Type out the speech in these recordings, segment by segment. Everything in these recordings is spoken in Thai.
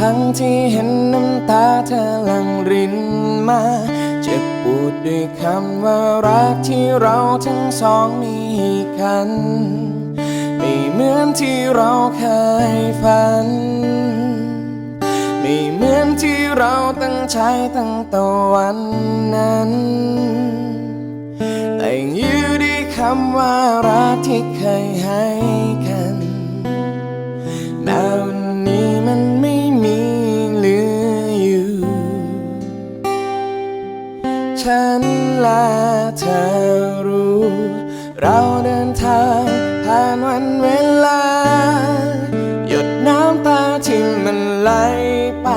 รั้งที่เห็นน้ำตาเธอหลั่งรินมา เจ็บปวดด้วยคำว่ารักที่เราทั้งสองมีกัน ไม่เหมือนที่เราเคยฝัน ไม่เหมือนที่เราตั้งใจตั้งแต่วันนั้นแต่ยังอยู่ด้วยคำว่ารักที่เคยให้กันแม้ ฉันและเธอรู้ เราเดินทางผ่านวันเวลา หยดน้ำตาที่มันไหลไป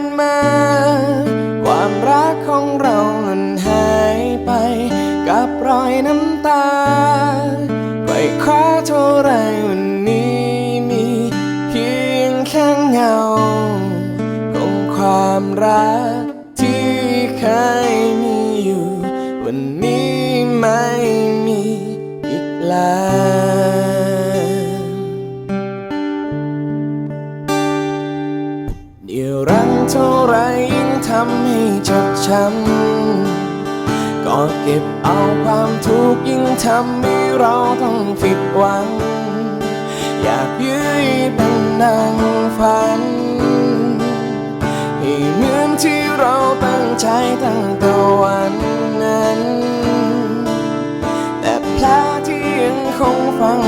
นมา ความรักของเรามันหายไป กับรอยน้ำตาไขว่คว้าเท่าไรวันนี้มีเพียงแค่เงาของความรัก รังเท่าไรยิ่งทำให้เจ็บช้ำก็เก็บเอาความทุกข์ยิ่งทำให้เราต้องผิดหวัง อยากยื้อเป็นนางฝันให้เหมือนที่เราตั้งใจตั้งแต่วันนั้น แต่แผลที่ยังคงฝัง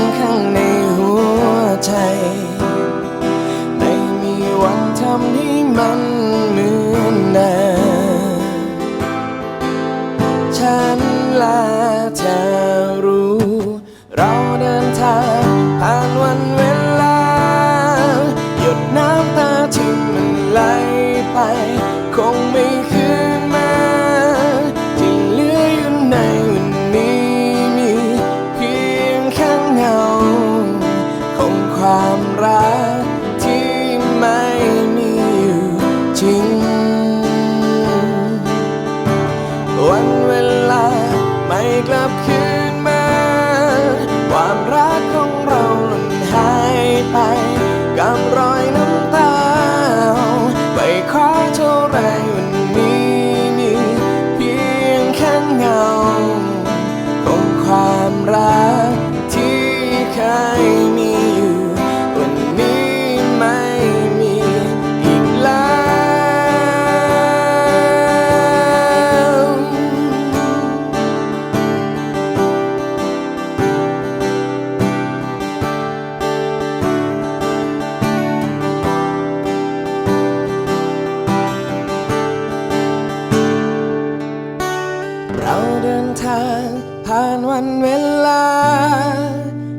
ผ่านวันเวลา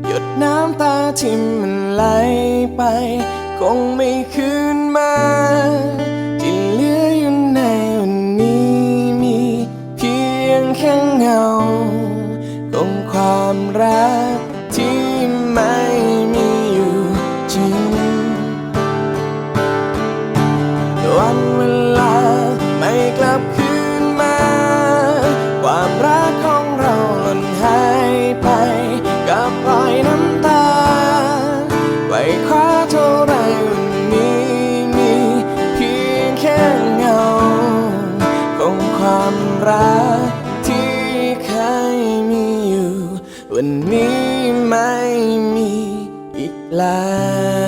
หยดน้ำตาที่มันไหลไป คงไม่คืนมาที่เหลืออยู่ในวันนี้มีเพียงแค่เงาของความรักที่ไม่มีอยู่จริง วันเวลาไม่กลับคืนมา ความรัก วันนี้ไม่มีอีกแล้ว